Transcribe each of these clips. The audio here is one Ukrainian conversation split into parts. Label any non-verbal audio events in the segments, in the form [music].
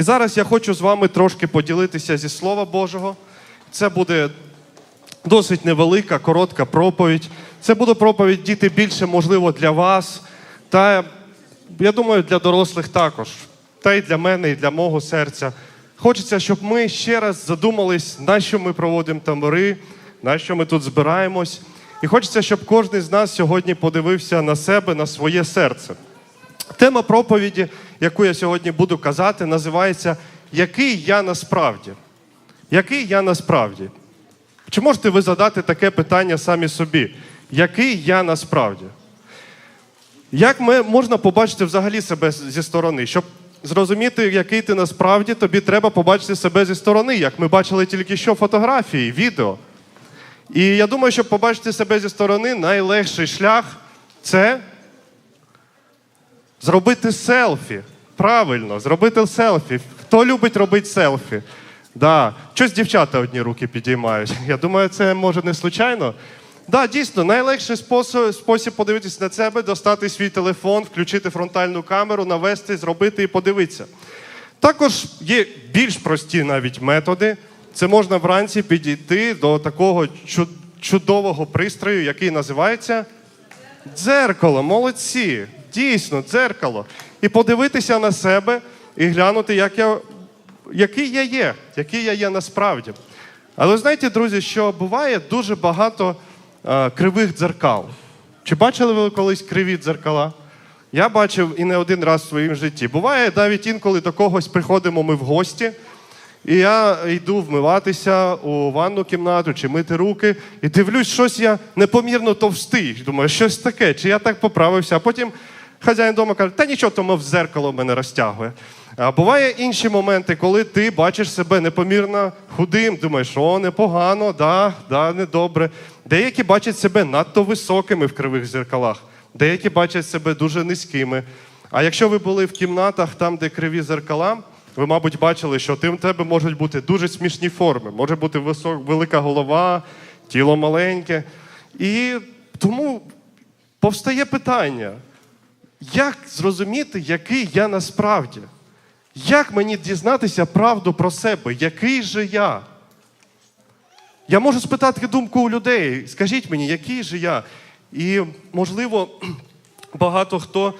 І зараз я хочу з вами трошки поділитися зі Слова Божого. Це буде досить невелика, коротка проповідь. Це буде проповідь діти більше, можливо, для вас. Та я думаю, для дорослих також. Та й для мене, і для мого серця. Хочеться, щоб ми ще раз задумались, на що ми проводимо табори, на що ми тут збираємось. І хочеться, щоб кожен з нас сьогодні подивився на себе, на своє серце. Тема проповіді, яку я сьогодні буду казати, називається Який я насправді? Який я насправді? Чи можете ви задати таке питання самі собі? Який я насправді? Як ми, можна побачити взагалі себе зі сторони? Щоб зрозуміти, який ти насправді, тобі треба побачити себе зі сторони, як ми бачили тільки що фотографії, відео. І я думаю, щоб побачити себе зі сторони, найлегший шлях це зробити селфі. Правильно, зробити селфі. Хто любить робити селфі? Да. Щось дівчата одні руки підіймають. Я думаю, це може не случайно. Да, дійсно, найлегший спосіб, спосіб подивитися на себе, достати свій телефон, включити фронтальну камеру, навести, зробити і подивитися. Також є більш прості навіть методи. Це можна вранці підійти до такого чудового пристрою, який називається Дзеркало, молодці, дійсно, дзеркало. І подивитися на себе і глянути, як я, який я є, який я є насправді. Але знаєте, друзі, що буває дуже багато е, кривих дзеркал. Чи бачили ви колись криві дзеркала? Я бачив і не один раз в своєму житті. Буває навіть інколи до когось приходимо ми в гості. І я йду вмиватися у ванну кімнату чи мити руки, і дивлюсь, щось я непомірно товстий. Думаю, щось таке, чи я так поправився. А потім хазяїн дома каже, та нічого, тому в зеркало мене розтягує. А буває інші моменти, коли ти бачиш себе непомірно худим, думаєш, о, непогано, да, да, недобре. Деякі бачать себе надто високими в кривих зеркалах, деякі бачать себе дуже низькими. А якщо ви були в кімнатах, там, де криві зеркала, ви, мабуть, бачили, що ти- у тебе можуть бути дуже смішні форми. Може бути висок, велика голова, тіло маленьке. І тому повстає питання: як зрозуміти, який я насправді? Як мені дізнатися правду про себе? Який же я? Я можу спитати думку у людей. Скажіть мені, який же я? І, можливо, [clears throat] багато хто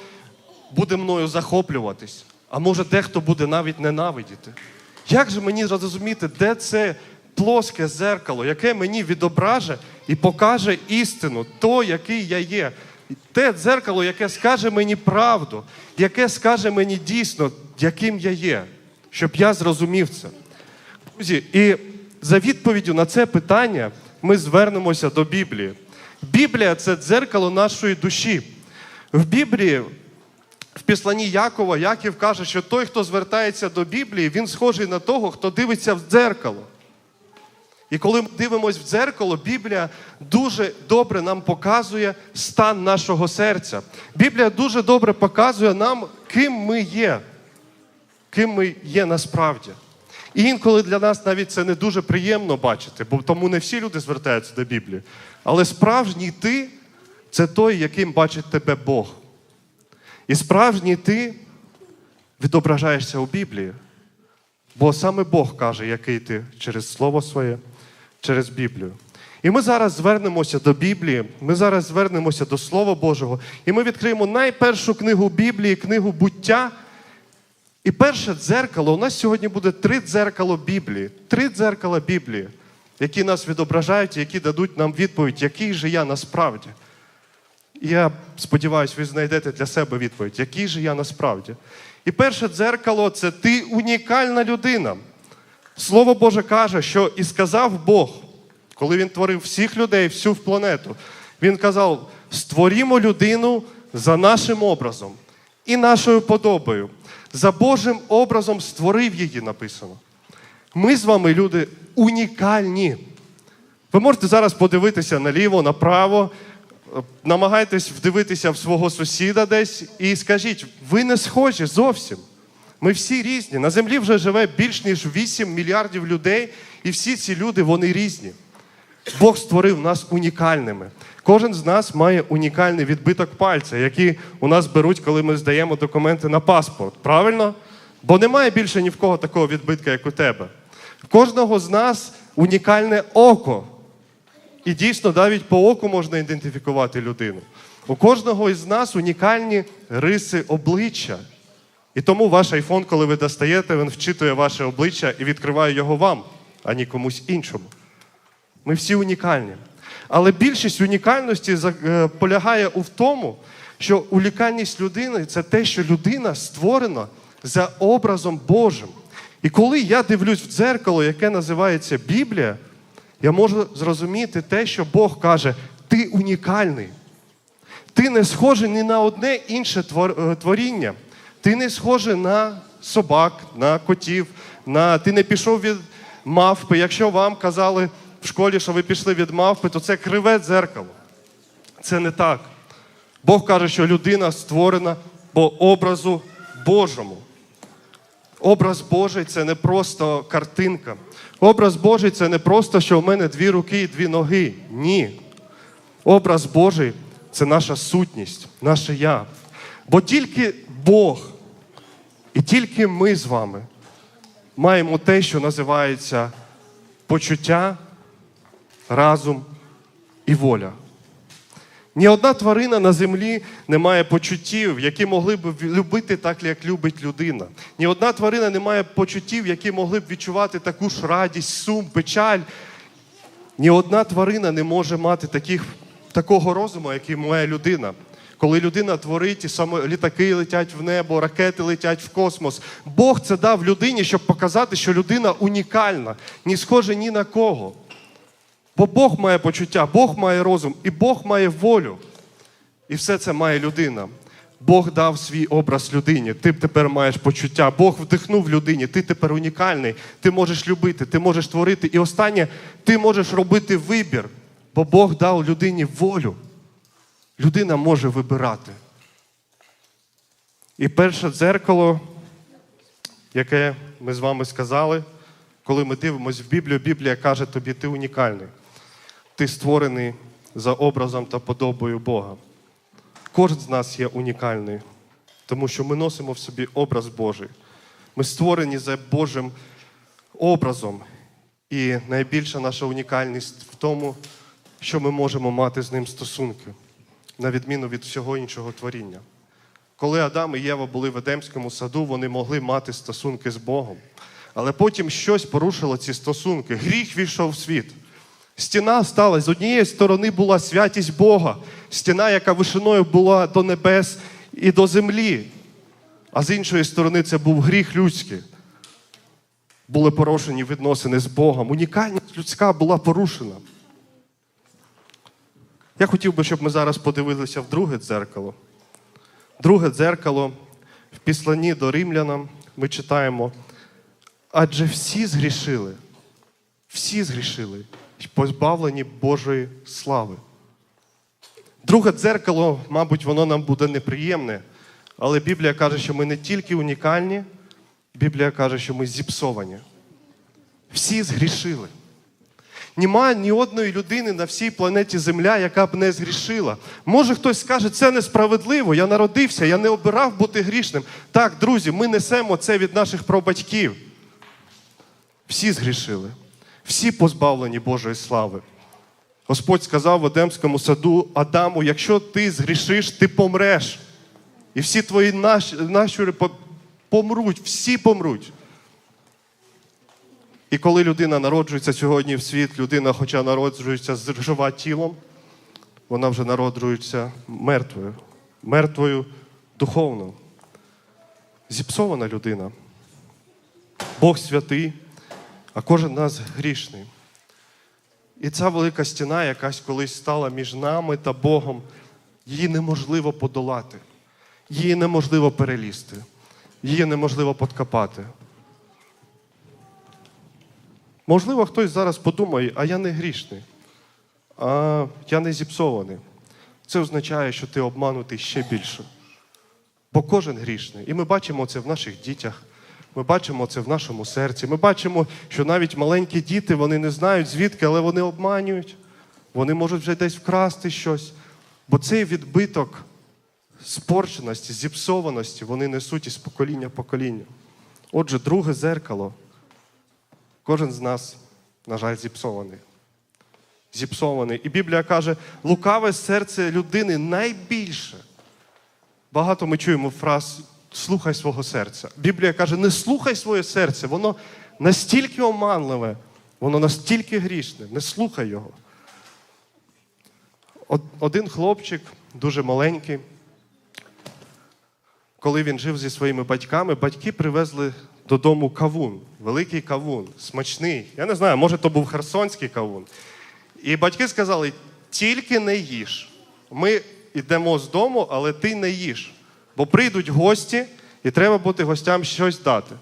буде мною захоплюватись, а може дехто буде навіть ненавидіти. Як же мені зрозуміти, де це плоске зеркало, яке мені відображе і покаже істину, то, який я є? Те дзеркало, яке скаже мені правду, яке скаже мені дійсно, яким я є, щоб я зрозумів це. Друзі, і за відповіддю на це питання ми звернемося до Біблії. Біблія це дзеркало нашої душі. В Біблії, в післанні Якова, Яків каже, що той, хто звертається до Біблії, він схожий на того, хто дивиться в дзеркало. І коли ми дивимося в дзеркало, Біблія дуже добре нам показує стан нашого серця. Біблія дуже добре показує нам, ким ми є, ким ми є насправді. І інколи для нас навіть це не дуже приємно бачити, бо тому не всі люди звертаються до Біблії. Але справжній ти це той, яким бачить тебе Бог. І справжній ти відображаєшся у Біблії. Бо саме Бог каже, який ти через Слово своє, через Біблію. І ми зараз звернемося до Біблії, ми зараз звернемося до Слова Божого, і ми відкриємо найпершу книгу Біблії, книгу буття. І перше дзеркало, у нас сьогодні буде три дзеркало Біблії, три дзеркала Біблії, які нас відображають, які дадуть нам відповідь, який же я насправді. Я сподіваюся, ви знайдете для себе відповідь, який же я насправді. І перше дзеркало це ти унікальна людина. Слово Боже каже, що і сказав Бог, коли він творив всіх людей, всю планету, він казав: створімо людину за нашим образом і нашою подобою. За Божим образом створив її, написано. Ми з вами, люди, унікальні. Ви можете зараз подивитися наліво, направо, намагайтесь вдивитися в свого сусіда десь і скажіть, ви не схожі зовсім. Ми всі різні. На землі вже живе більш ніж 8 мільярдів людей, і всі ці люди вони різні. Бог створив нас унікальними. Кожен з нас має унікальний відбиток пальця, який у нас беруть, коли ми здаємо документи на паспорт. Правильно? Бо немає більше ні в кого такого відбитка, як у тебе. В кожного з нас унікальне око. І дійсно навіть по оку можна ідентифікувати людину. У кожного із нас унікальні риси обличчя. І тому ваш айфон, коли ви достаєте, він вчитує ваше обличчя і відкриває його вам, а не комусь іншому. Ми всі унікальні. Але більшість унікальності е, полягає у тому, що унікальність людини це те, що людина створена за образом Божим. І коли я дивлюсь в дзеркало, яке називається Біблія, я можу зрозуміти те, що Бог каже: ти унікальний. Ти не схожий ні на одне інше е, творіння. Ти не схожий на собак, на котів, на... ти не пішов від мавпи. Якщо вам казали в школі, що ви пішли від мавпи, то це криве дзеркало. Це не так. Бог каже, що людина створена по образу Божому. Образ Божий це не просто картинка. Образ Божий це не просто, що в мене дві руки і дві ноги. Ні. Образ Божий це наша сутність, наше я. Бо тільки Бог і тільки ми з вами маємо те, що називається почуття, разум і воля. Ні одна тварина на землі не має почуттів, які могли б любити так, як любить людина. Ні одна тварина не має почуттів, які могли б відчувати таку ж радість, сум, печаль. Ні одна тварина не може мати таких, такого розуму, який має людина. Коли людина творить, і саме літаки летять в небо, ракети летять в космос. Бог це дав людині, щоб показати, що людина унікальна, не схожа ні на кого. Бо Бог має почуття, Бог має розум і Бог має волю. І все це має людина. Бог дав свій образ людині. Ти тепер маєш почуття. Бог вдихнув людині. Ти тепер унікальний. Ти можеш любити, ти можеш творити. І останнє, ти можеш робити вибір, бо Бог дав людині волю. Людина може вибирати. І перше дзеркало, яке ми з вами сказали, коли ми дивимося в Біблію, Біблія каже тобі, ти унікальний. Ти створений за образом та подобою Бога. Кожен з нас є унікальний, тому що ми носимо в собі образ Божий. Ми створені за Божим образом. І найбільша наша унікальність в тому, що ми можемо мати з ним стосунки, на відміну від всього іншого творіння. Коли Адам і Єва були в Едемському саду, вони могли мати стосунки з Богом. Але потім щось порушило ці стосунки. Гріх війшов в світ. Стіна стала, з однієї сторони була святість Бога, стіна, яка вишиною була до небес і до землі. А з іншої сторони, це був гріх людський. Були порушені відносини з Богом. Унікальність людська була порушена. Я хотів би, щоб ми зараз подивилися в друге дзеркало. Друге дзеркало в післанні до римлянам ми читаємо. Адже всі згрішили, всі згрішили позбавлені Божої слави. Друге дзеркало, мабуть, воно нам буде неприємне, але Біблія каже, що ми не тільки унікальні, Біблія каже, що ми зіпсовані. Всі згрішили. Нема ні одної людини на всій планеті Земля, яка б не згрішила. Може хтось скаже, це несправедливо, я народився, я не обирав бути грішним. Так, друзі, ми несемо це від наших прабатьків. Всі згрішили, всі позбавлені Божої слави. Господь сказав в Едемському саду Адаму: якщо ти згрішиш, ти помреш. І всі твої нащ- нащури помруть, всі помруть. І коли людина народжується сьогодні в світ, людина, хоча народжується з жива тілом, вона вже народжується мертвою, мертвою духовно. Зіпсована людина. Бог святий, а кожен нас грішний. І ця велика стіна, якась колись стала між нами та Богом, її неможливо подолати, її неможливо перелізти, її неможливо подкопати. Можливо, хтось зараз подумає, а я не грішний, а я не зіпсований. Це означає, що ти обманутий ще більше. Бо кожен грішний. І ми бачимо це в наших дітях, ми бачимо це в нашому серці. Ми бачимо, що навіть маленькі діти вони не знають звідки, але вони обманюють. Вони можуть вже десь вкрасти щось. Бо цей відбиток спорченості, зіпсованості вони несуть із покоління покоління. Отже, друге зеркало. Кожен з нас, на жаль, зіпсований. Зіпсований. І Біблія каже, лукаве серце людини найбільше. Багато ми чуємо фраз слухай свого серця. Біблія каже, не слухай своє серце, воно настільки оманливе, воно настільки грішне, не слухай його. Один хлопчик, дуже маленький, коли він жив зі своїми батьками, батьки привезли додому кавун, великий кавун, смачний. Я не знаю, може, то був херсонський кавун. І батьки сказали: тільки не їж. Ми йдемо з дому, але ти не їж. Бо прийдуть гості, і треба буде гостям щось дати.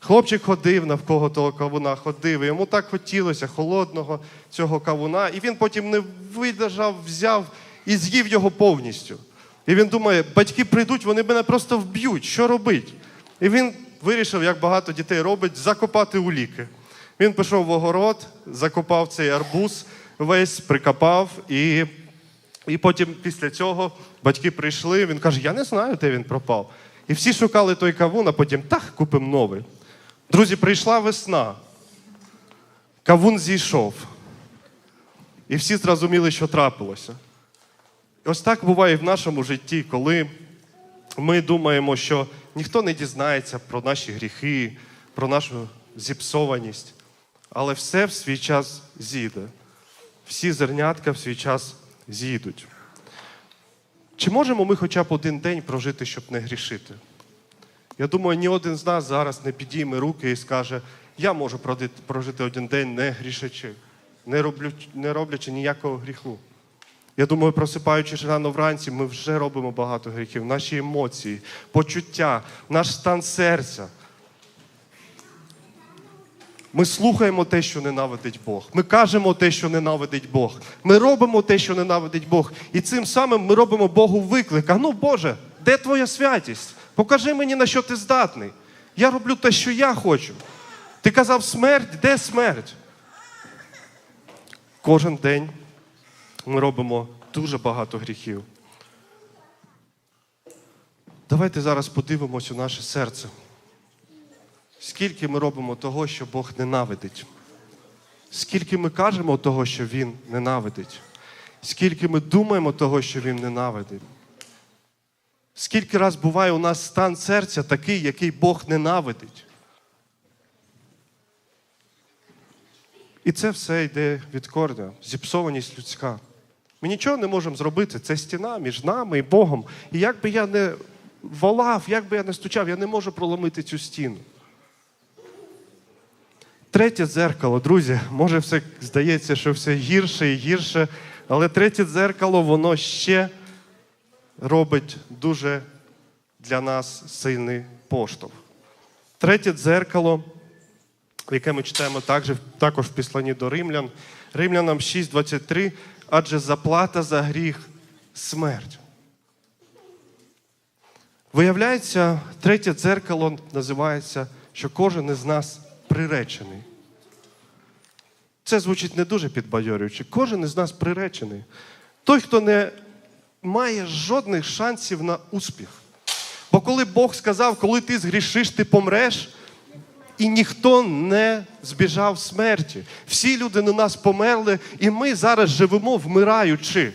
Хлопчик ходив навколо того кавуна, ходив, і йому так хотілося холодного цього кавуна, і він потім не видержав, взяв і з'їв його повністю. І він думає, батьки прийдуть, вони мене просто вб'ють, що робить? І він вирішив, як багато дітей робить, закопати уліки. Він пішов в огород, закопав цей арбуз, весь прикопав, і, і потім після цього батьки прийшли. Він каже: Я не знаю, де він пропав. І всі шукали той кавун, а потім так, купимо новий. Друзі, прийшла весна. Кавун зійшов. І всі зрозуміли, що трапилося. Ось так буває і в нашому житті, коли ми думаємо, що ніхто не дізнається про наші гріхи, про нашу зіпсованість, але все в свій час зійде. Всі зернятка в свій час зійдуть. Чи можемо ми хоча б один день прожити, щоб не грішити? Я думаю, ні один з нас зараз не підійме руки і скаже, я можу прожити один день не грішачи, не, роблю, не роблячи ніякого гріху. Я думаю, просипаючись рано вранці, ми вже робимо багато гріхів. Наші емоції, почуття, наш стан серця. Ми слухаємо те, що ненавидить Бог. Ми кажемо те, що ненавидить Бог. Ми робимо те, що ненавидить Бог. І цим самим ми робимо Богу виклик. А ну, Боже, де твоя святість? Покажи мені, на що ти здатний. Я роблю те, що я хочу. Ти казав смерть, де смерть? Кожен день ми робимо дуже багато гріхів. Давайте зараз подивимось у наше серце. Скільки ми робимо того, що Бог ненавидить? Скільки ми кажемо того, що Він ненавидить? Скільки ми думаємо того, що Він ненавидить? Скільки раз буває у нас стан серця такий, який Бог ненавидить? І це все йде від корня, зіпсованість людська. Ми нічого не можемо зробити. Це стіна між нами і Богом. І як би я не волав, як би я не стучав, я не можу проломити цю стіну. Третє дзеркало, друзі, може все здається, що все гірше і гірше, але третє дзеркало, воно ще робить дуже для нас сильний поштовх. Третє дзеркало, яке ми читаємо також, також в післанні до римлян, римлянам 6,23, адже заплата за гріх смерть. Виявляється, третє дзеркало називається, що кожен із нас приречений. Це звучить не дуже підбадьорююче. Кожен із нас приречений. Той, хто не має жодних шансів на успіх. Бо коли Бог сказав, коли ти згрішиш, ти помреш, і ніхто не збіжав смерті. Всі люди на нас померли, і ми зараз живемо вмираючи.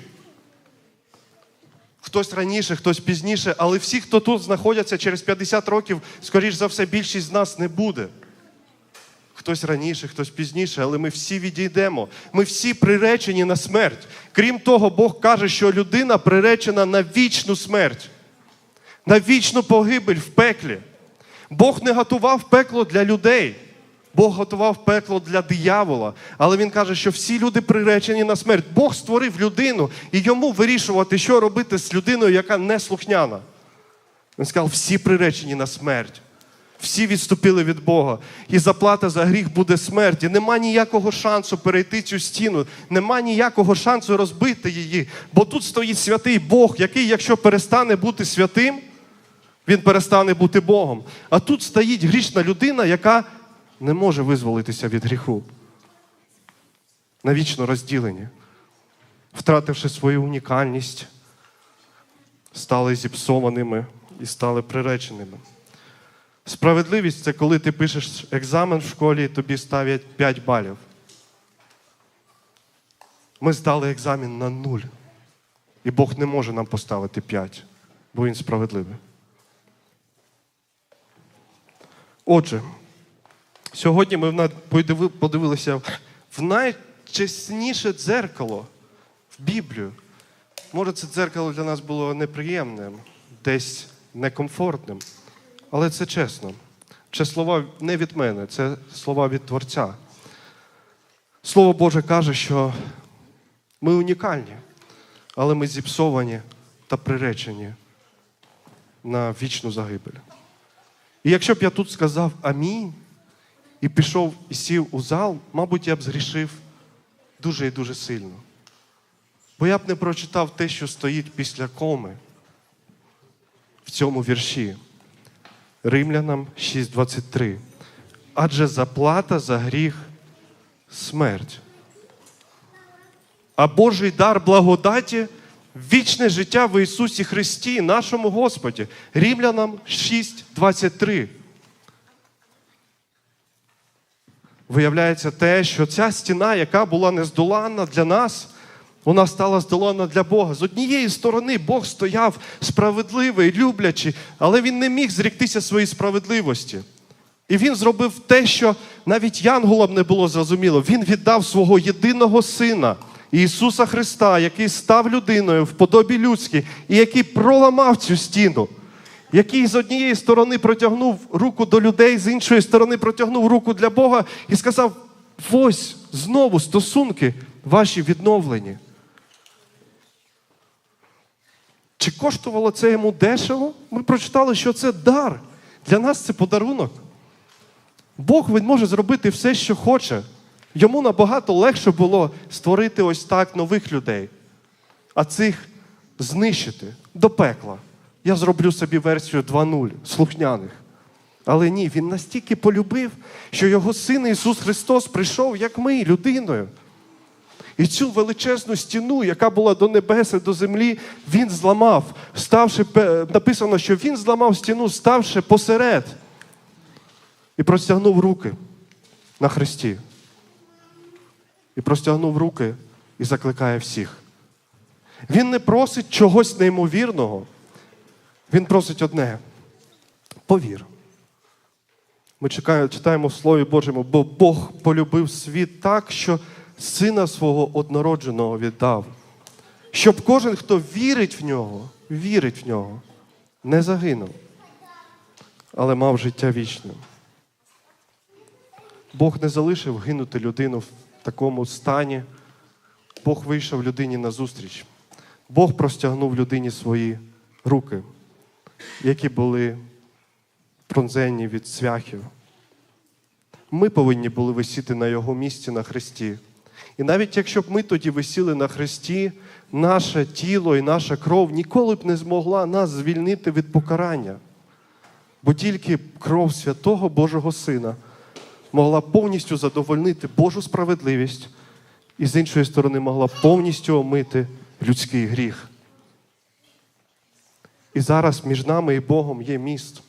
Хтось раніше, хтось пізніше, але всі, хто тут знаходяться через 50 років, скоріш за все, більшість з нас не буде. Хтось раніше, хтось пізніше, але ми всі відійдемо. Ми всі приречені на смерть. Крім того, Бог каже, що людина приречена на вічну смерть, на вічну погибель в пеклі. Бог не готував пекло для людей. Бог готував пекло для диявола. Але він каже, що всі люди приречені на смерть. Бог створив людину і йому вирішувати, що робити з людиною, яка не слухняна. Він сказав, всі приречені на смерть. Всі відступили від Бога. І заплата за гріх буде смерть. І нема ніякого шансу перейти цю стіну, нема ніякого шансу розбити її. Бо тут стоїть святий Бог, який, якщо перестане бути святим, він перестане бути Богом. А тут стоїть грішна людина, яка не може визволитися від гріху. Навічно розділені, втративши свою унікальність, стали зіпсованими і стали приреченими. Справедливість це коли ти пишеш екзамен в школі і тобі ставлять 5 балів. Ми здали екзамен на нуль. І Бог не може нам поставити 5, бо Він справедливий. Отже, сьогодні ми подивилися в найчесніше дзеркало в Біблію. Може, це дзеркало для нас було неприємним, десь некомфортним, але це чесно. Це слова не від мене, це слова від Творця. Слово Боже каже, що ми унікальні, але ми зіпсовані та приречені на вічну загибель. І якщо б я тут сказав амінь і пішов і сів у зал, мабуть, я б згрішив дуже і дуже сильно. Бо я б не прочитав те, що стоїть після коми в цьому вірші. Римлянам 6:23. Адже заплата за гріх смерть. А Божий дар благодаті вічне життя в Ісусі Христі, нашому Господі. Римлянам 6:23. Виявляється те, що ця стіна, яка була нездоланна для нас, вона стала здоланна для Бога. З однієї сторони Бог стояв справедливий, люблячий, але він не міг зріктися своєї справедливості. І він зробив те, що навіть янголам не було зрозуміло. Він віддав свого єдиного сина, Ісуса Христа, який став людиною в подобі людській, і який проламав цю стіну, який з однієї сторони протягнув руку до людей, з іншої сторони протягнув руку для Бога і сказав: ось знову стосунки ваші відновлені. Чи коштувало це йому дешево? Ми прочитали, що це дар. Для нас це подарунок. Бог він може зробити все, що хоче. Йому набагато легше було створити ось так нових людей, а цих знищити до пекла. Я зроблю собі версію 2.0 слухняних. Але ні, він настільки полюбив, що його син Ісус Христос прийшов, як ми, людиною. І цю величезну стіну, яка була до небес і до землі, він зламав, ставши, написано, що він зламав стіну, ставши посеред і простягнув руки на хресті. І простягнув руки і закликає всіх. Він не просить чогось неймовірного. Він просить одне: повір. Ми читаємо в Слові Божому, бо Бог полюбив світ так, що сина свого однородженого віддав, щоб кожен, хто вірить в нього, вірить в нього, не загинув, але мав життя вічне. Бог не залишив гинути людину такому стані. Бог вийшов людині на зустріч. Бог простягнув людині свої руки, які були пронзені від цвяхів. Ми повинні були висіти на його місці на хресті. І навіть якщо б ми тоді висіли на хресті, наше тіло і наша кров ніколи б не змогла нас звільнити від покарання. Бо тільки кров святого Божого Сина могла повністю задовольнити Божу справедливість і з іншої сторони могла повністю омити людський гріх. І зараз між нами і Богом є міст,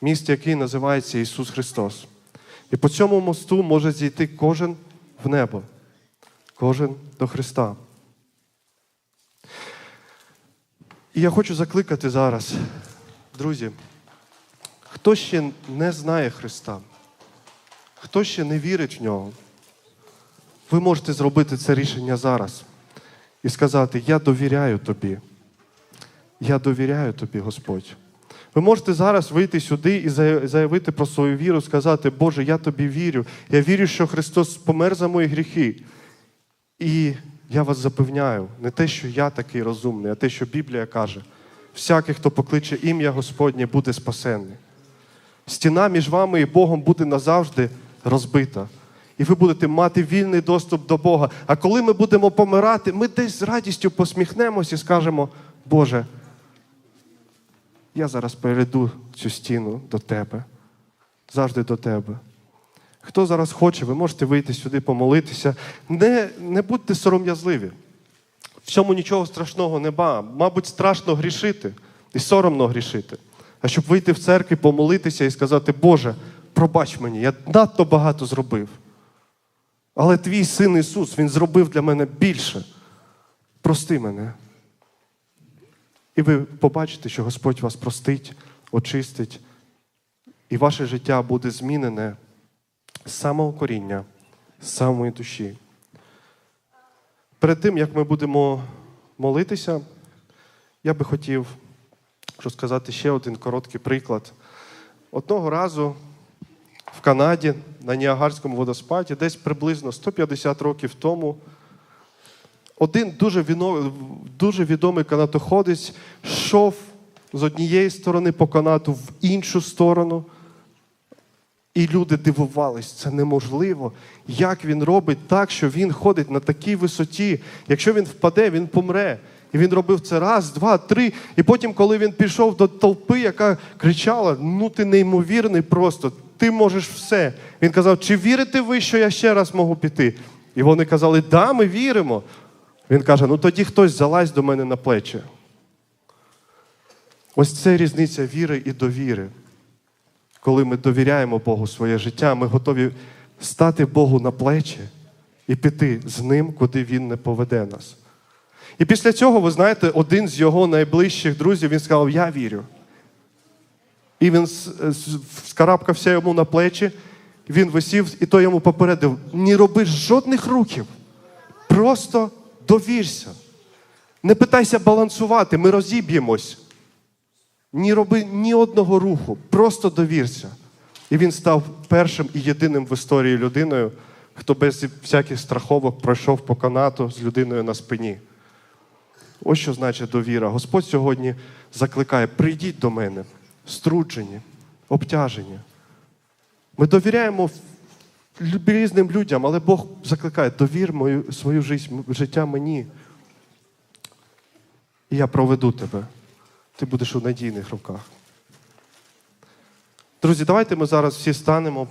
міст, який називається Ісус Христос. І по цьому мосту може зійти кожен в небо, кожен до Христа. І я хочу закликати зараз, друзі, хто ще не знає Христа, хто ще не вірить в нього, ви можете зробити це рішення зараз і сказати: Я довіряю тобі. Я довіряю тобі, Господь. Ви можете зараз вийти сюди і заявити про свою віру, сказати, Боже, я тобі вірю. Я вірю, що Христос помер за мої гріхи. І я вас запевняю, не те, що я такий розумний, а те, що Біблія каже: всякий, хто покличе ім'я Господнє, буде спасенний. Стіна між вами і Богом буде назавжди розбита. І ви будете мати вільний доступ до Бога. А коли ми будемо помирати, ми десь з радістю посміхнемося і скажемо, Боже, я зараз перейду цю стіну до Тебе, завжди до Тебе. Хто зараз хоче, ви можете вийти сюди, помолитися. Не, не будьте сором'язливі. В цьому нічого страшного нема. Мабуть, страшно грішити і соромно грішити. а щоб вийти в церкві, помолитися і сказати, Боже, пробач мені, я надто багато зробив. Але твій син Ісус, Він зробив для мене більше. Прости мене. І ви побачите, що Господь вас простить, очистить, і ваше життя буде змінене з самого коріння, з самої душі. Перед тим, як ми будемо молитися, я би хотів розказати ще один короткий приклад. Одного разу в Канаді на Ніагарському водоспаді, десь приблизно 150 років тому, один дуже, дуже відомий канатоходець йшов з однієї сторони по канату в іншу сторону. І люди дивувались, це неможливо. Як він робить так, що він ходить на такій висоті. Якщо він впаде, він помре. І він робив це раз, два, три. І потім, коли він пішов до толпи, яка кричала: Ну ти неймовірний просто, ти можеш все. Він казав, чи вірите ви, що я ще раз можу піти? І вони казали, да, ми віримо. Він каже: ну тоді хтось залазь до мене на плечі. Ось це різниця віри і довіри. Коли ми довіряємо Богу своє життя, ми готові стати Богу на плечі і піти з ним, куди Він не поведе нас. І після цього, ви знаєте, один з його найближчих друзів він сказав: Я вірю. І він с- с- йому на плечі, він висів, і той йому попередив: не роби жодних рухів. Просто довірся. Не питайся балансувати, ми розіб'ємось. Ні роби ні одного руху, просто довірся. І він став першим і єдиним в історії людиною, хто без всяких страховок пройшов по канату з людиною на спині. Ось що значить довіра. Господь сьогодні закликає: прийдіть до мене, струджені, обтяжені. Ми довіряємо різним людям, але Бог закликає, довір мою, свою життя мені. І я проведу тебе. Ти будеш у надійних руках. Друзі, давайте ми зараз всі станемо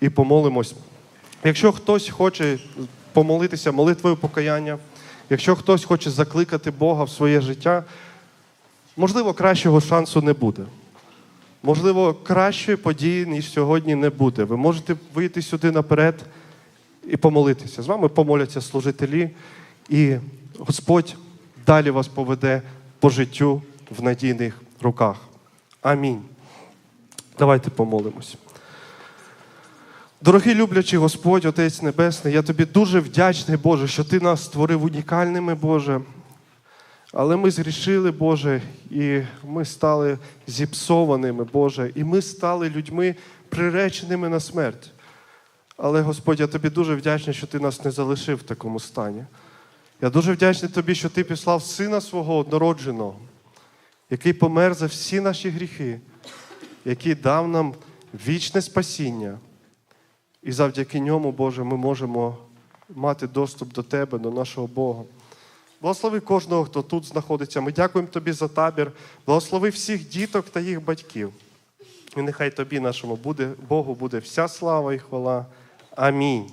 і помолимось. Якщо хтось хоче помолитися молитвою покаяння, якщо хтось хоче закликати Бога в своє життя, можливо, кращого шансу не буде. Можливо, кращої події, ніж сьогодні, не буде. Ви можете вийти сюди наперед і помолитися. З вами помоляться служителі, і Господь далі вас поведе по життю в надійних руках. Амінь. Давайте помолимось. Дорогий люблячий Господь, Отець Небесний, я тобі дуже вдячний, Боже, що ти нас створив унікальними, Боже. Але ми згрішили, Боже, і ми стали зіпсованими, Боже, і ми стали людьми приреченими на смерть. Але, Господь, я тобі дуже вдячний, що ти нас не залишив в такому стані. Я дуже вдячний тобі, що ти післав сина свого однородженого, який помер за всі наші гріхи, який дав нам вічне спасіння. І завдяки ньому, Боже, ми можемо мати доступ до Тебе, до нашого Бога. Благослови кожного, хто тут знаходиться. Ми дякуємо Тобі за табір. Благослови всіх діток та їх батьків. І нехай Тобі, нашому буде, Богу, буде вся слава і хвала. Амінь.